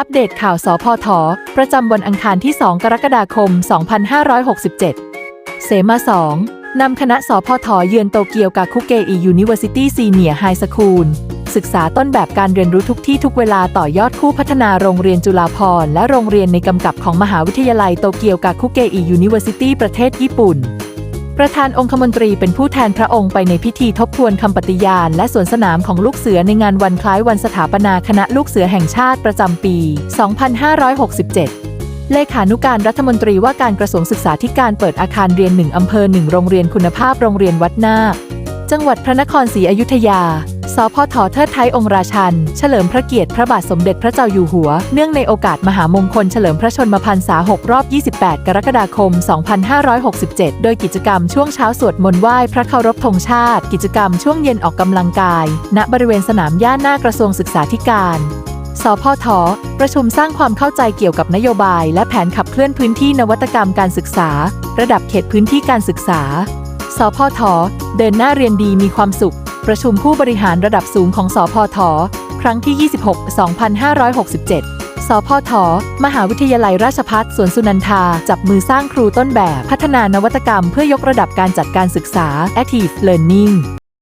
อัปเดตข่าวสพท ประจำวันอังคารที่ 2 กรกฎาคม 2567 เสมา 2 นำคณะสพท เยือนโตเกียวกาคุเกอิยูนิเวอร์ซิตี้ซีเนียไฮสคูล ศึกษาต้นแบบการเรียนรู้ทุกที่ทุกเวลาต่อยอดคู่พัฒนาโรงเรียนจุฬาภรณ์และโรงเรียนในกำกับของมหาวิทยาลัยโตเกียวกาคุเกอิยูนิเวอร์ซิตี้ประเทศญี่ปุ่น ประธานองคมนตรีเป็นผู้แทนพระองค์ไปในพิธีทบทวนคำปฏิญาณ และสวนสนามของลูกเสือในงานวันคล้ายวันสถาปนาคณะลูกเสือแห่งชาติประจำปี 2567 เลขานุการรัฐมนตรีว่าการกระทรวงศึกษาธิการเปิดอาคารเรียนหนึ่งอำเภอหนึ่งโรงเรียนคุณภาพโรงเรียนวัดนาค จังหวัดพระนครศรีอยุธยา สพทเทิดไทยองค์ราชัน เฉลิมพระเกียรติพระบาทสมเด็จพระเจ้าอยู่หัว เนื่องในโอกาสมหามงคลเฉลิมพระชนมพรรษา 6 รอบ 28 กรกฎาคม 2567 โดยกิจกรรมช่วงเช้าสวดมนต์ไหว้พระเคารพธงชาติ กิจกรรมช่วงเย็นออกกำลังกาย ณ บริเวณสนามหญ้าหน้ากระทรวงศึกษาธิการสพท ประชุมสร้างความเข้าใจเกี่ยวกับนโยบาย และแผนขับเคลื่อนพื้นที่นวัตกรรมการศึกษา ระดับเขตพื้นที่การศึกษา สพทเดินหน้าเรียนดีมีความสุข ประชุมผู้บริหารระดับสูงของสพทครั้งที่ 26 2567 สพท มหาวิทยาลัยราชพัฒสวนสุนันทา จับมือสร้างครูต้นแบบ พัฒนานวัตกรรมเพื่อยกระดับการจัดการศึกษา Active Learning